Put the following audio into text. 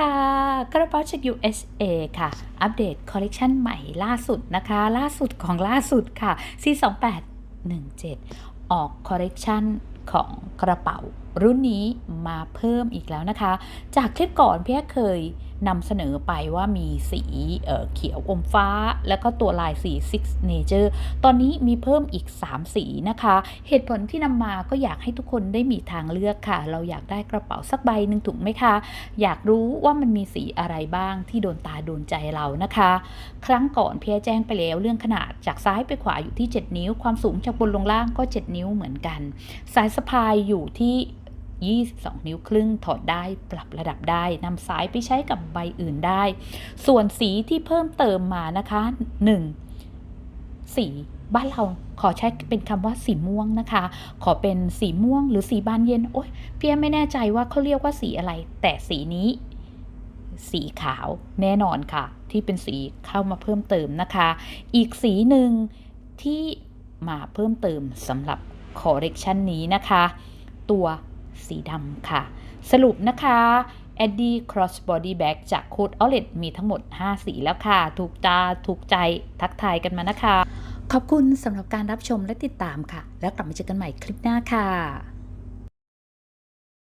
ค่ะ กระเป๋าจาก USA ค่ะ อัปเดตคอลเลกชันใหม่ล่าสุดนะคะ ล่าสุดของล่าสุดค่ะ C2817 ออกคอลเลกชันของกระเป๋า รุ่นนี้มาเพิ่มอีกแล้วนะคะ จากคลิปก่อนพี่เคยนำเสนอไปว่ามีสีเเขียวอมฟ้า แล้วก็ตัวลายสี Six Nature ตอนนี้มีเพิ่มอีก 3 สีนะคะ เหตุผลที่นำมาก็อยากให้ทุกคนได้มีทางเลือกค่ะ เราอยากได้กระเป๋าสักใบหนึ่งถูกไหมคะ อยากรู้ว่ามันมีสีอะไรบ้างที่โดนตาโดนใจเรานะคะ ครั้งก่อนเพียแจ้งไปแล้วเรื่องขนาดจากซ้ายไปขวาอยู่ที่ 7 นิ้ว ความสูงจากบนลงล่างก็ 7 นิ้วเหมือนกัน สายสะพายอยู่ที่ 22 นิ้วครึ่งถอดได้ปรับระดับได้นำสายไปใช้กับใบอื่นได้ ส่วนสีที่เพิ่มเติมมานะคะ 1. สีบ้านเราขอใช้เป็นคำว่าสีม่วงนะคะ ขอเป็นสีม่วงหรือสีบานเย็น โอ๊ยพี่ไม่แน่ใจว่าเขาเรียกว่าสีอะไร แต่สีนี้ สีขาวแน่นอนค่ะ ที่เป็นสีเข้ามาเพิ่มเติมนะคะ อีกสีหนึ่งที่มาเพิ่มเติมสำหรับคอ r เร c ชันนี้นะคะ ตัว สีดำค่ะ สรุปนะคะ Eddie Crossbody Bag จาก Code Outlet มีทั้งหมด 5 สีแล้วค่ะ ถูกตา ถูกใจ ทักทายกันมานะคะ ขอบคุณสำหรับการรับชมและติดตามค่ะ แล้วกลับมาเจอกันใหม่คลิปหน้าค่ะ